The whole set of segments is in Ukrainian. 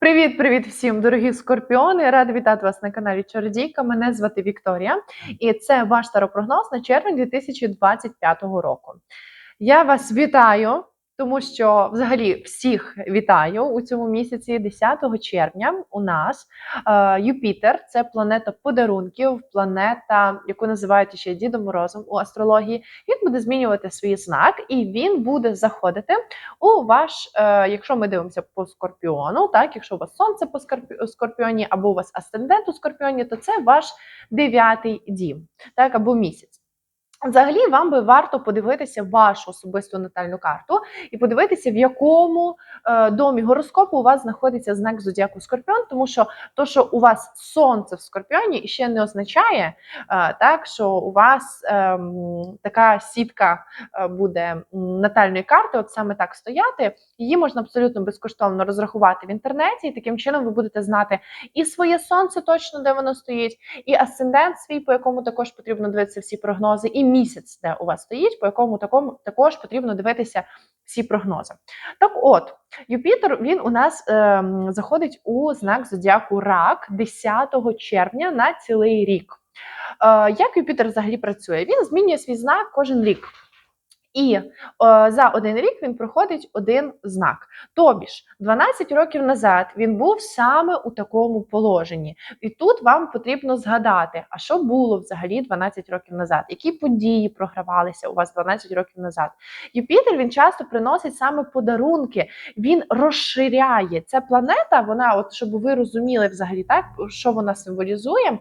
Привіт, привіт всім, дорогі скорпіони! Рада вітати вас на каналі Чародійка. Мене звати Вікторія, і це ваш таропрогноз на червень 2025 року. Я вас вітаю, тому що взагалі всіх вітаю у цьому місяці, 10 червня. У нас е, Юпітер це планета подарунків, планета, яку називають ще Дідом Морозом у астрології. Він буде змінювати свій знак, і він буде заходити у ваш, е, якщо ми дивимося по скорпіону, так, якщо у вас сонце по скорпі- скорпіоні, або у вас асцендент у скорпіоні, то це ваш дев'ятий дім, так, або місяць. Взагалі, вам би варто подивитися вашу особисту натальну карту і подивитися, в якому е, домі гороскопу у вас знаходиться знак зодіаку Скорпіон, тому що то, що у вас сонце в Скорпіоні, ще не означає е, так, що у вас ем, така сітка е, буде натальної карти, от саме так стояти. Її можна абсолютно безкоштовно розрахувати в інтернеті, і таким чином ви будете знати і своє сонце точно, де воно стоїть, і асцендент свій, по якому також потрібно дивитися всі прогнози, і місяць, де у вас стоїть, по якому такому також потрібно дивитися всі прогнози. Так, от Юпітер він у нас е, заходить у знак зодіаку Рак 10 червня на цілий рік. Е, як Юпітер взагалі працює? Він змінює свій знак кожен рік. І е, за один рік він проходить один знак. Тобі ж 12 років назад він був саме у такому положенні. І тут вам потрібно згадати, а що було взагалі 12 років назад, які події програвалися у вас 12 років назад. Юпітер він часто приносить саме подарунки, він розширяє. Ця планета, вона, от щоб ви розуміли взагалі, так що вона символізує,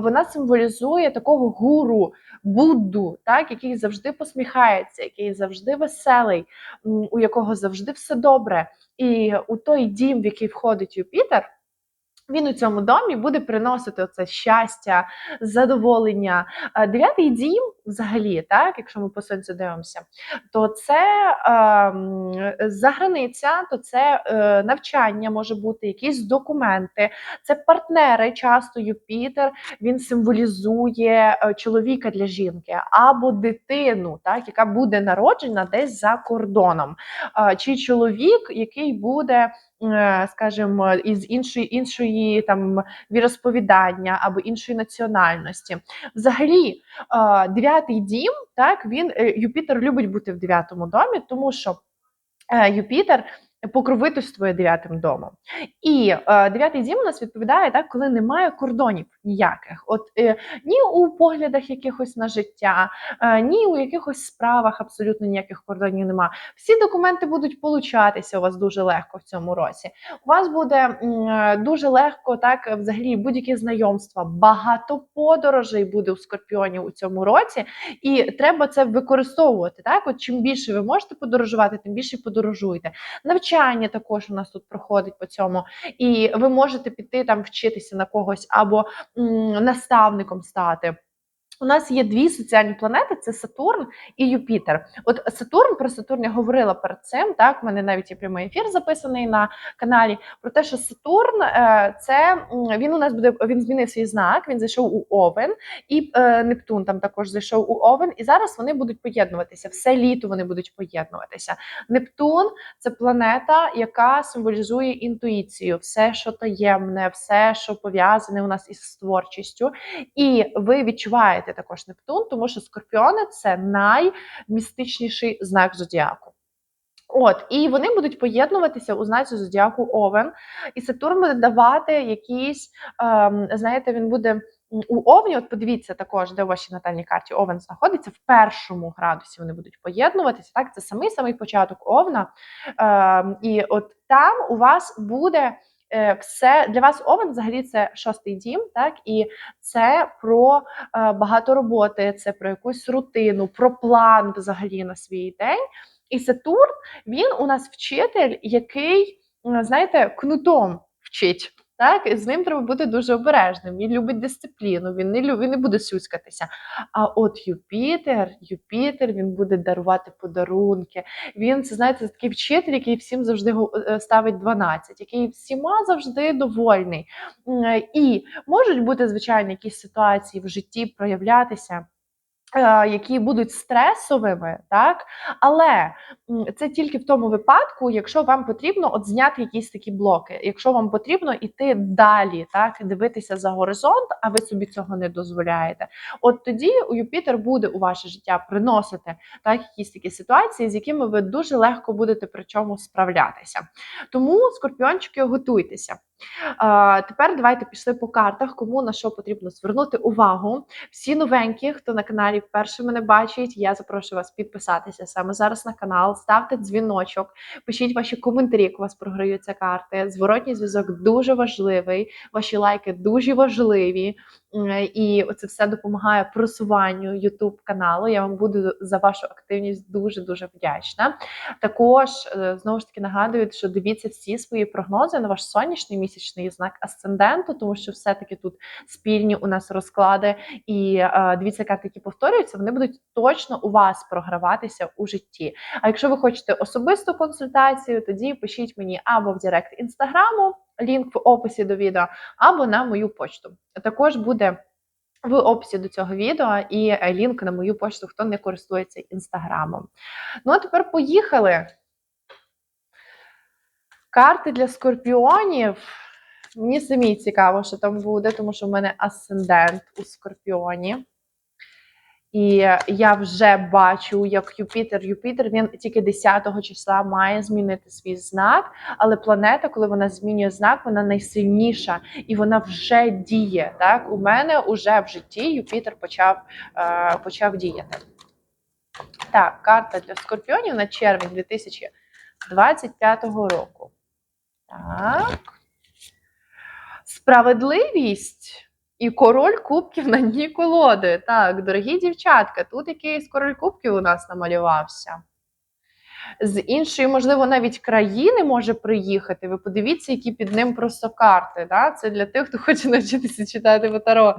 вона символізує такого гуру. Будду, так, який завжди посміхається, який завжди веселий, у якого завжди все добре. І у той дім, в який входить Юпітер, він у цьому домі буде приносити оце щастя, задоволення. Е, Дев'ятий дім, взагалі, так, якщо ми по сонцю дивимося, то це ем, заграниця, то це е, навчання може бути, якісь документи, це партнери. Часто Юпітер він символізує е, чоловіка для жінки або дитину, так, яка буде народжена десь за кордоном, Е, чи чоловік, який буде. Е, Скажімо, із іншої іншої там віросповідання або іншої національності, взагалі, е, дев'ятий дім, так він е, Юпітер любить бути в дев'ятому домі, тому що Юпітер покровительствує дев'ятим домом. І дев'ятий дім у нас відповідає так, коли немає кордонів ніяких. От е, ні у поглядах якихось на життя, е, ні у якихось справах абсолютно ніяких кордонів немає. Всі документи будуть получатися у вас дуже легко в цьому році. У вас буде е, дуже легко, так взагалі будь-які знайомства, багато подорожей буде у скорпіонів у цьому році, і треба це використовувати. Так, от чим більше ви можете подорожувати, тим більше подорожуйте. Навчання також у нас тут проходить по цьому, і ви можете піти там вчитися на когось або наставником стати. У нас є дві соціальні планети: це Сатурн і Юпітер. От Сатурн про Сатурн я говорила перед цим. Так, в мене навіть є прямий ефір записаний на каналі. Про те, що Сатурн е, це він у нас буде він змінив свій знак. Він зайшов у Овен, і е, Нептун там також зайшов у Овен. І зараз вони будуть поєднуватися. Все літо вони будуть поєднуватися. Нептун це планета, яка символізує інтуїцію, все, що таємне, все, що пов'язане у нас із творчістю. І ви відчуваєте також Нептун, тому що скорпіони це наймістичніший знак зодіаку. От, і вони будуть поєднуватися у знаці зодіаку Овен, і Сатурн буде давати якісь, ем, знаєте, він буде у Овні. От подивіться також, де у вашій натальній карті Овен знаходиться в першому градусі. Вони будуть поєднуватися. Так, це самий самий початок Овна. Ем, і от там у вас буде. Е, Все для вас овен взагалі це шостий дім, так і це про е, багато роботи, це про якусь рутину, про план взагалі на свій день. І Сатурн він у нас вчитель, який, знаєте, кнутом вчить. Так, з ним треба бути дуже обережним. Він любить дисципліну, він не любить, він не буде сюськатися. А от Юпітер, Юпітер, він буде дарувати подарунки. Він це знаєте, такий вчитель, який всім завжди е, ставить 12, який всіма завжди довольний. І можуть бути звичайно якісь ситуації в житті проявлятися. Е, які будуть стресовими, так? Але це тільки в тому випадку, якщо вам потрібно от зняти якісь такі блоки, якщо вам потрібно йти далі, так, дивитися за горизонт, а ви собі цього не дозволяєте. От тоді у Юпітер буде у ваше життя приносити так, якісь такі ситуації, з якими ви дуже легко будете при чому справлятися. Тому, скорпіончики, готуйтеся. Тепер давайте пішли по картах, кому на що потрібно звернути увагу. Всі новенькі, хто на каналі вперше мене бачить, я запрошую вас підписатися саме зараз на канал, ставте дзвіночок, пишіть ваші коментарі, як у вас програються карти. Зворотній зв'язок дуже важливий, ваші лайки дуже важливі. М, І це все допомагає просуванню YouTube каналу. Я вам буду за вашу активність дуже дуже вдячна. Також е, знову ж таки нагадую, що дивіться всі свої прогнози на ваш сонячний місячний знак асценденту, тому що все-таки тут спільні у нас розклади. І е, дивіться, карти, які повторюються, вони будуть точно у вас програватися у житті. А якщо ви хочете особисту консультацію, тоді пишіть мені або в Директ інстаграму, лінк в описі до відео, або на мою почту. Також буде. В описі до цього відео і е, лінк на мою почту, хто не користується інстаграмом. Ну, а тепер поїхали. Карти для скорпіонів. Мені самі цікаво, що там буде, тому що в мене асцендент у скорпіоні. І я вже бачу, як Юпітер. Юпітер він тільки 10 числа має змінити свій знак, але планета, коли вона змінює знак, вона найсильніша і вона вже діє. Так, у мене вже в житті Юпітер почав, е, почав діяти. Так, карта для скорпіонів на червень 2025 року. Так. Справедливість і король кубків на дні колоди. Так, дорогі дівчатка, тут якийсь король кубків у нас намалювався. З іншої, можливо, навіть країни може приїхати. Ви подивіться, які під ним просто карти. Да? Це для тих, хто хоче навчитися читати по Таро.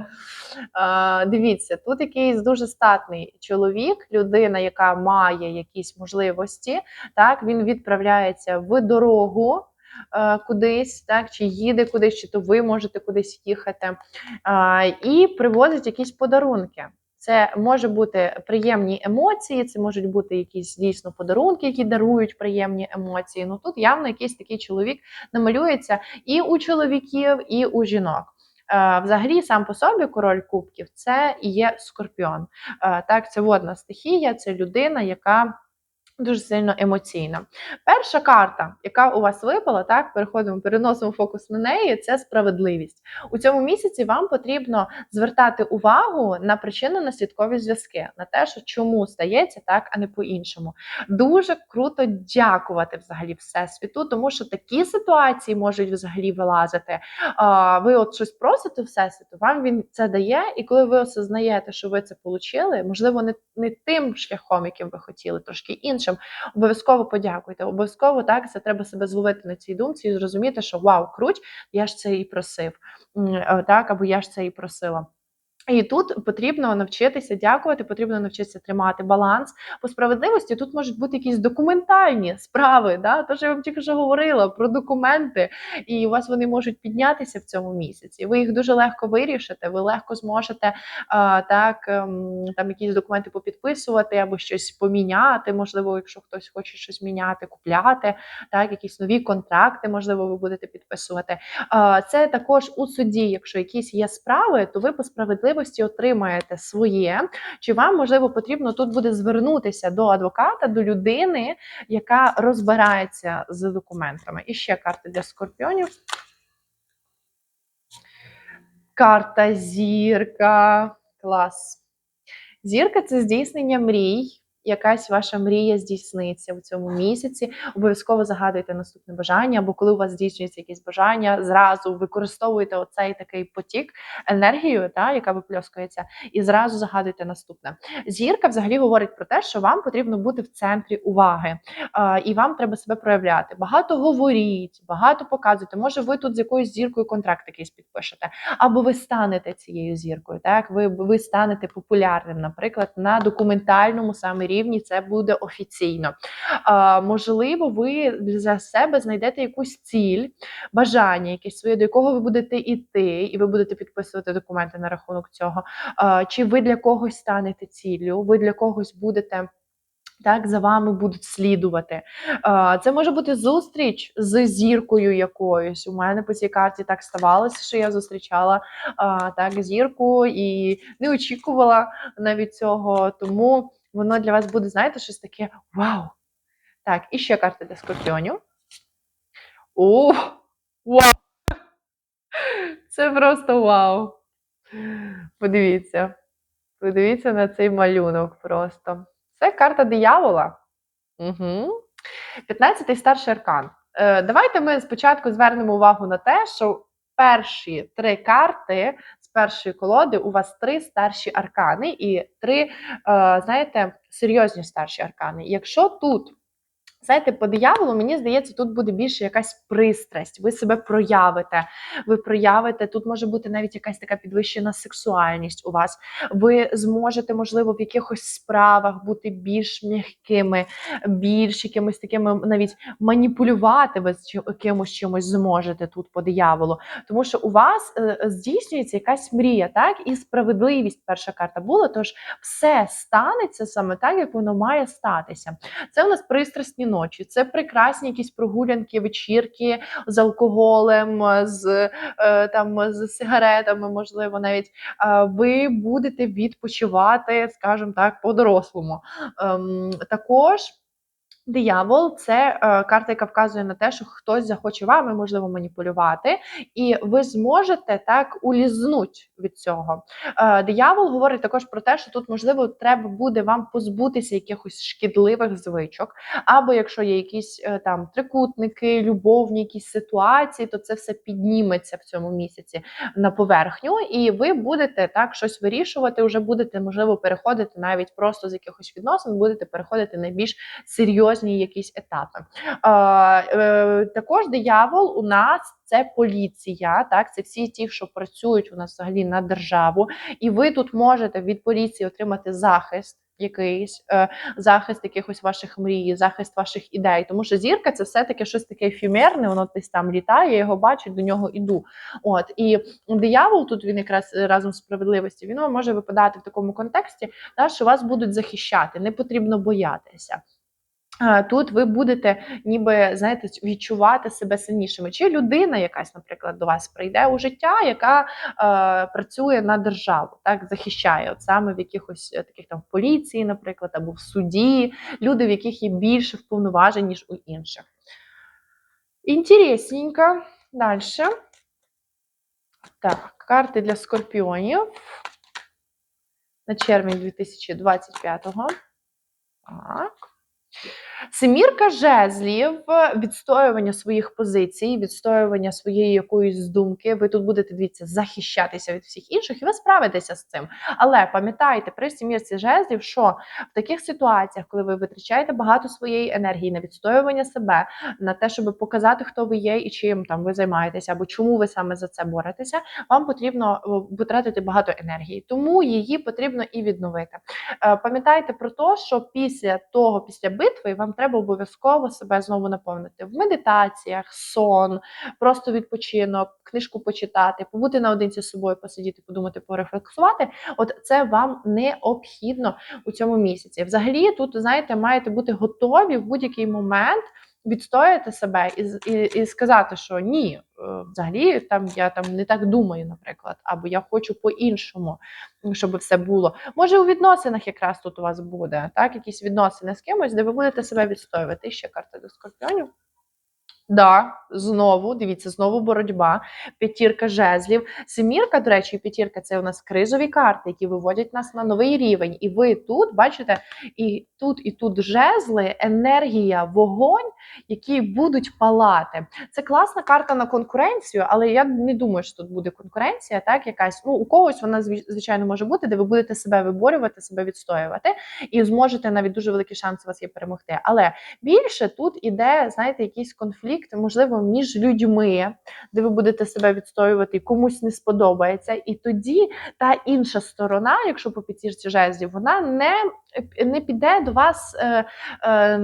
Дивіться, тут якийсь дуже статний чоловік, людина, яка має якісь можливості. Так, Він відправляється в дорогу кудись, так, чи їде кудись, чи то ви можете кудись їхати, і привозить якісь подарунки. Це може бути приємні емоції, це можуть бути якісь дійсно подарунки, які дарують приємні емоції. Ну тут явно якийсь такий чоловік намалюється і у чоловіків, і у жінок. Е, Взагалі, сам по собі король кубків це є скорпіон. Е, Так, це водна стихія, це людина, яка дуже сильно емоційна. Перша карта, яка у вас випала, так, переходимо, переносимо фокус на неї, це справедливість. У цьому місяці вам потрібно звертати увагу на причинно-наслідкові зв'язки, на те, що чому стається так, а не по-іншому. Дуже круто дякувати взагалі Всесвіту, тому що такі ситуації можуть взагалі вилазити. Ви от щось просите Всесвіту, вам він це дає, і коли ви осознаєте, що ви це отримали, можливо, не, не тим шляхом, яким ви хотіли, трошки іншим. Обов'язково подякуйте. Обов'язково так це треба себе зловити на цій думці і зрозуміти, що вау, круть, я ж це і просив. Е, Так, або я ж це і просила. І тут потрібно навчитися дякувати, потрібно навчитися тримати баланс. По справедливості тут можуть бути якісь документальні справи. Да? Тож я вам тільки що говорила про документи, і у вас вони можуть піднятися в цьому місяці. Ви їх дуже легко вирішите. Ви легко зможете а, так ем, там якісь документи попідписувати або щось поміняти. Можливо, якщо хтось хоче щось міняти, купляти, так якісь нові контракти, можливо, ви будете підписувати. А, Це також у суді, якщо якісь є справи, то ви по справедливості отримаєте своє. Чи вам можливо потрібно тут буде звернутися до адвоката, до людини, яка розбирається з документами? І ще карти для скорпіонів. Карта зірка. Клас. Зірка це здійснення мрій. Якась ваша мрія здійсниться в цьому місяці. Обов'язково загадуйте наступне бажання, або коли у вас здійснюється якесь бажання, зразу використовуйте оцей такий потік енергію, та, яка випльоскується, і зразу загадуйте наступне. Зірка взагалі говорить про те, що вам потрібно бути в центрі уваги, і вам треба себе проявляти. Багато говоріть, багато показуйте. Може, ви тут з якоюсь зіркою контракт якийсь підпишете, або ви станете цією зіркою. Так, ви, ви станете популярним, наприклад, на документальному саме рівні рівні це буде офіційно. А, можливо, ви для себе знайдете якусь ціль, бажання, якесь своє, до якого ви будете йти, і ви будете підписувати документи на рахунок цього. А, чи ви для когось станете ціллю, ви для когось будете. Так, за вами будуть слідувати. Це може бути зустріч з зіркою якоюсь. У мене по цій карті так ставалося, що я зустрічала так зірку і не очікувала навіть цього. Тому воно для вас буде, знаєте, щось таке вау. Так, і ще карта для скорпіонів. О, вау! Це просто вау. Подивіться. Подивіться на цей малюнок просто. Це карта диявола. Угу. 15-й старший аркан. Е, давайте ми спочатку звернемо увагу на те, що перші три карти першої колоди у вас три старші аркани і три, е, знаєте, серйозні старші аркани. Якщо тут Знаєте, по дияволу, мені здається, тут буде більше якась пристрасть. Ви себе проявите. Ви проявите, тут може бути навіть якась така підвищена сексуальність у вас. Ви зможете, можливо, в якихось справах бути більш м'якими, більш якимось такими навіть маніпулювати ви з якимось чимось зможете тут по дияволу. Тому що у вас е, здійснюється якась мрія, так? І справедливість перша карта була. Тож все станеться саме так, як воно має статися. Це у нас пристрасні ночі, це прекрасні якісь прогулянки, вечірки з алкоголем, з е, там з сигаретами, можливо, навіть ви будете відпочивати, скажімо так, по-дорослому. Ем, також. Диявол це е, карта, яка вказує на те, що хтось захоче вами можливо маніпулювати, і ви зможете так улізнуть від цього. Е, диявол говорить також про те, що тут можливо треба буде вам позбутися якихось шкідливих звичок, або якщо є якісь е, там трикутники, любовні якісь ситуації, то це все підніметься в цьому місяці на поверхню, і ви будете так щось вирішувати. Вже будете можливо переходити навіть просто з якихось відносин, будете переходити на більш серйозні якісь етапи. Е, також диявол у нас це поліція, так це всі ті, що працюють у нас взагалі на державу, і ви тут можете від поліції отримати захист. Якийсь е, захист якихось ваших мрій, захист ваших ідей, тому що зірка це все таки щось таке ефемерне, воно десь там літає, я його бачу, до нього іду. От і диявол тут він якраз разом з справедливістю, він може випадати в такому контексті, да, що вас будуть захищати, не потрібно боятися. Тут ви будете ніби знаєте, відчувати себе сильнішими. Чи людина якась, наприклад, до вас прийде у життя, яка е, працює на державу, так захищає от саме в якихось е, таких там в поліції, наприклад, або в суді, люди, в яких є більше вповноважень, ніж у інших. Інтересненько. Далі. Так, карти для скорпіонів на червень 2025-го. Так. Семірка жезлів, відстоювання своїх позицій, відстоювання своєї якоїсь думки. Ви тут будете дивіться, захищатися від всіх інших, і ви справитеся з цим. Але пам'ятайте, при семірці жезлів, що в таких ситуаціях, коли ви витрачаєте багато своєї енергії на відстоювання себе, на те, щоб показати, хто ви є і чим там ви займаєтеся, або чому ви саме за це боретеся, вам потрібно витратити багато енергії, тому її потрібно і відновити. Е, Пам'ятайте про те, що після того, після битви, вам треба обов'язково себе знову наповнити в медитаціях, сон, просто відпочинок, книжку почитати, побути наодинці з собою, посидіти, подумати, порефлексувати. От це вам необхідно у цьому місяці. Взагалі, тут знаєте, маєте бути готові в будь-який момент. Відстояти себе і, і і, сказати, що ні, е, взагалі там я там не так думаю, наприклад, або я хочу по-іншому, щоб все було. Може, у відносинах якраз тут у вас буде так, якісь відносини з кимось, де ви будете себе відстоювати. Ще карта до скорпіонів. Да, знову дивіться, знову боротьба, п'ятірка жезлів. Семірка, до речі, п'ятірка це у нас кризові карти, які виводять нас на новий рівень. І ви тут бачите, і тут, і тут жезли, енергія, вогонь, які будуть палати. Це класна карта на конкуренцію, але я не думаю, що тут буде конкуренція. Так, якась ну у когось вона звичайно може бути, де ви будете себе виборювати, себе відстоювати, і зможете навіть дуже великі шанси у вас є перемогти. Але більше тут іде, знаєте, якийсь конфлікт конфлікт, можливо, між людьми, де ви будете себе відстоювати, і комусь не сподобається. І тоді та інша сторона, якщо по п'ятірці жезлів, вона не, не піде до вас. Е, е,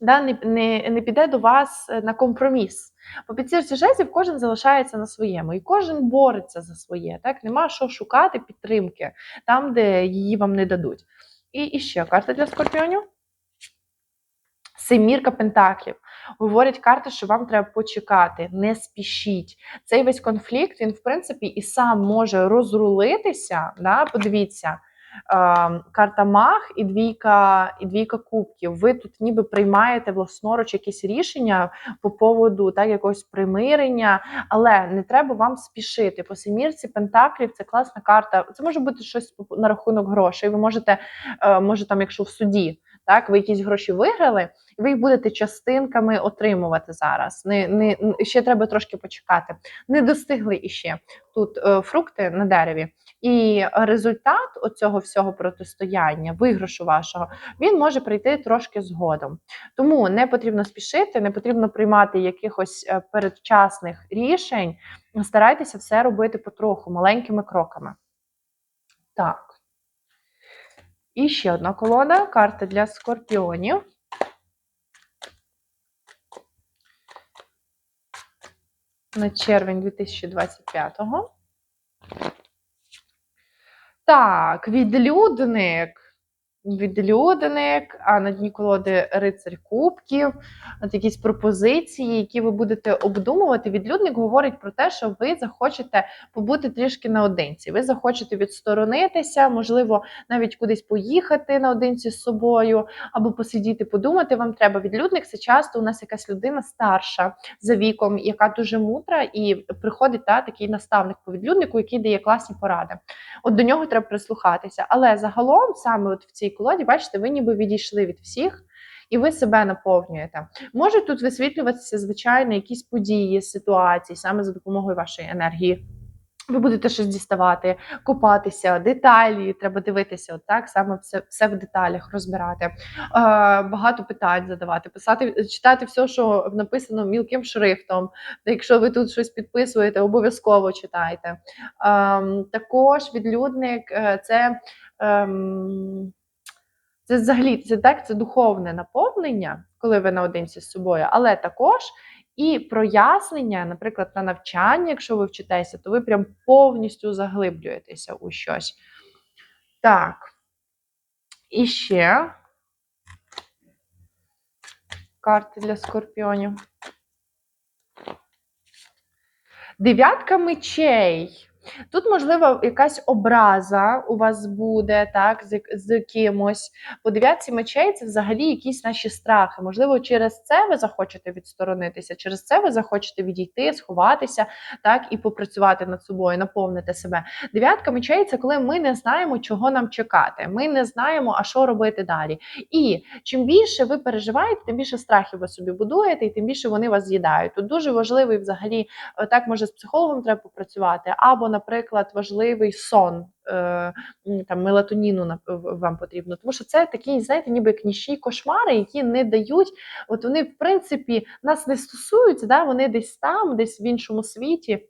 да, не, не, не піде до вас на компроміс. По п'ятірці жезлів кожен залишається на своєму, і кожен бореться за своє. Так нема що шукати підтримки там, де її вам не дадуть. І, і ще карта для скорпіонів. Семірка Пентаклів. Говорять карти, що вам треба почекати, не спішіть. Цей весь конфлікт, він, в принципі, і сам може розрулитися. Да? Подивіться, карта Мах і двійка, і двійка кубків. Ви тут ніби приймаєте власноруч якісь рішення по поводу так, якогось примирення, але не треба вам спішити. По семірці Пентаклів це класна карта. Це може бути щось на рахунок грошей. Ви можете, е, може, там, якщо в суді. Так, ви якісь гроші виграли, і ви їх будете частинками отримувати зараз. Не, не, Ще треба трошки почекати. Не достигли іще тут е, фрукти на дереві. І результат оцього всього протистояння, виграшу вашого, він може прийти трошки згодом. Тому не потрібно спішити, не потрібно приймати якихось е, передчасних рішень. Старайтеся все робити потроху, маленькими кроками. Так. І ще одна колода карта для скорпіонів. На червень 2025-го. Так, відлюдник. Відлюдник, а на дні колоди рицарь кубків, от якісь пропозиції, які ви будете обдумувати. Відлюдник говорить про те, що ви захочете побути трішки наодинці. Ви захочете відсторонитися, можливо, навіть кудись поїхати наодинці з собою, або посидіти, подумати. Вам треба відлюдник. Це часто у нас якась людина старша за віком, яка дуже мудра, і приходить та, такий наставник по відлюднику, який дає класні поради. От до нього треба прислухатися. Але загалом, саме от в цій колоді, бачите, ви ніби відійшли від всіх. І ви себе наповнюєте. Можуть тут висвітлюватися, звичайно, якісь події, ситуації, саме за допомогою вашої енергії. Ви будете щось діставати, купатися, деталі, треба дивитися, от так саме все все в деталях розбирати, е, багато питань задавати, писати, читати все, що написано мілким шрифтом. Якщо ви тут щось підписуєте, обов'язково читайте. Е, також відлюдник е, це. Е, це взагалі це так, це духовне наповнення, коли ви наодинці з собою, але також і прояснення, наприклад, на навчання, якщо ви вчитеся, то ви прям повністю заглиблюєтеся у щось. Так. І ще карти для скорпіонів. Дев'ятка мечей. Тут, можливо, якась образа у вас буде, так, з, з кимось. По дев'ятці мечей це взагалі якісь наші страхи. Можливо, через це ви захочете відсторонитися, через це ви захочете відійти, сховатися, так, і попрацювати над собою, наповнити себе. Дев'ятка мечей це коли ми не знаємо, чого нам чекати. Ми не знаємо, а що робити далі. І чим більше ви переживаєте, тим більше страхів ви собі будуєте, і тим більше вони вас з'їдають. Тут дуже важливий взагалі, так може з психологом треба попрацювати, або наприклад, важливий сон е, там мелатоніну вам потрібно, тому що це такі, знаєте, ніби як ніші кошмари, які не дають. От вони, в принципі, нас не стосуються, да, вони десь там, десь в іншому світі.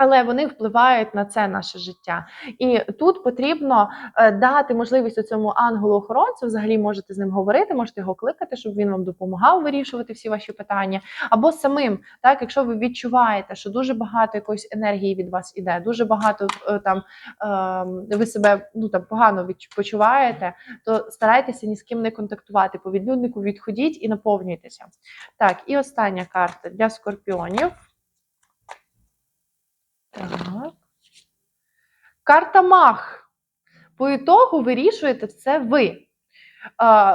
Але вони впливають на це наше життя, і тут потрібно е, дати можливість цьому ангелу-охоронцю. Взагалі можете з ним говорити, можете його кликати, щоб він вам допомагав вирішувати всі ваші питання. Або самим, так якщо ви відчуваєте, що дуже багато якоїсь енергії від вас іде, дуже багато е, там е, ви себе ну там погано почуваєте, то старайтеся ні з ким не контактувати. По відлюднику відходіть і наповнюйтеся. Так, і остання карта для скорпіонів. Так. Карта Мах. По ітогу вирішуєте все ви.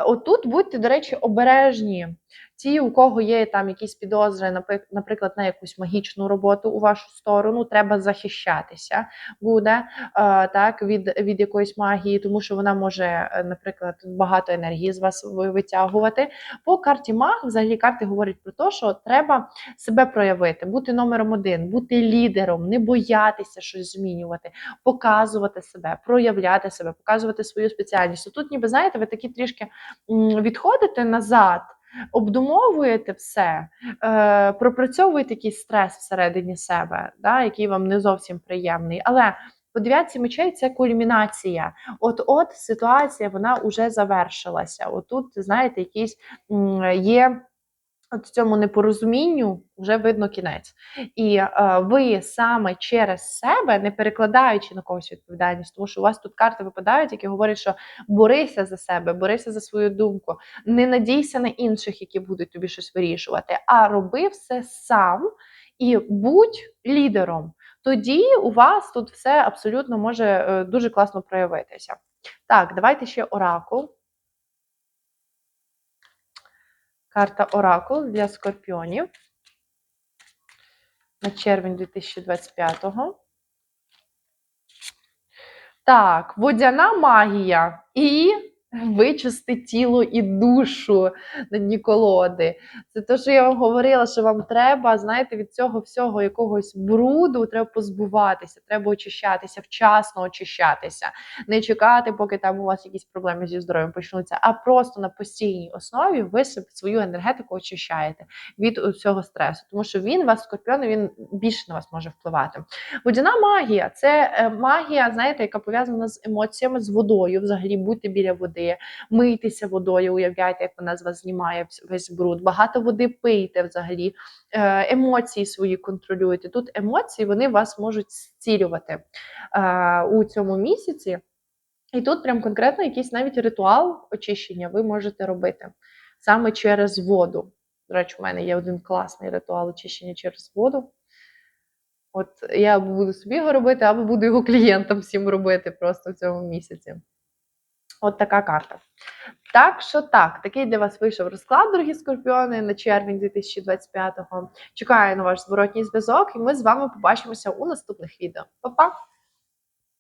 Отут будьте, до речі, обережні. Ті, у кого є там якісь підозри, наприклад, на якусь магічну роботу у вашу сторону, треба захищатися буде е, так від від якоїсь магії, тому що вона може, е, наприклад, багато енергії з вас витягувати. По карті маг, взагалі, карти говорять про те, що треба себе проявити, бути номером один, бути лідером, не боятися щось змінювати, показувати себе, проявляти себе, показувати свою спеціальність. Тут, ніби знаєте, ви такі трішки відходите назад. Обдумовуєте все, е, пропрацьовуєте якийсь стрес всередині себе, да, який вам не зовсім приємний. Але по дев'ятці мечей це кульмінація. От-от ситуація вона вже завершилася. Отут, знаєте, якісь є. От цьому непорозумінню вже видно кінець. І е, ви саме через себе, не перекладаючи на когось відповідальність, тому що у вас тут карти випадають, які говорять, що борися за себе, борися за свою думку, не надійся на інших, які будуть тобі щось вирішувати, а роби все сам і будь лідером. Тоді у вас тут все абсолютно може е, дуже класно проявитися. Так, давайте ще оракул. Карта Оракул для скорпіонів на червень 2025-го. Так, водяна магія і вичисти тіло і душу на дні колоди. Це те, що я вам говорила, що вам треба, знаєте, від цього всього якогось бруду треба позбуватися, треба очищатися, вчасно очищатися, не чекати, поки там у вас якісь проблеми зі здоров'ям почнуться, а просто на постійній основі ви свою енергетику очищаєте від цього стресу, тому що він вас, скорпіони, він більше на вас може впливати. Водяна магія це е, магія, знаєте, яка пов'язана з емоціями, з водою. Взагалі будьте біля води, мийтеся водою, уявляйте, як вона з вас знімає весь бруд. Багато води пийте взагалі, е, емоції свої контролюйте. Тут емоції вони вас можуть зцілювати е, у цьому місяці. І тут прям конкретно якийсь навіть ритуал очищення ви можете робити саме через воду. До речі, у мене є один класний ритуал очищення через воду. От я або буду собі його робити, або буду його клієнтам всім робити просто в цьому місяці. От така карта. Так що так, такий для вас вийшов розклад, дорогі скорпіони, на червень 2025-го. Чекаю на ваш зворотній зв'язок, і ми з вами побачимося у наступних відео. Па-па!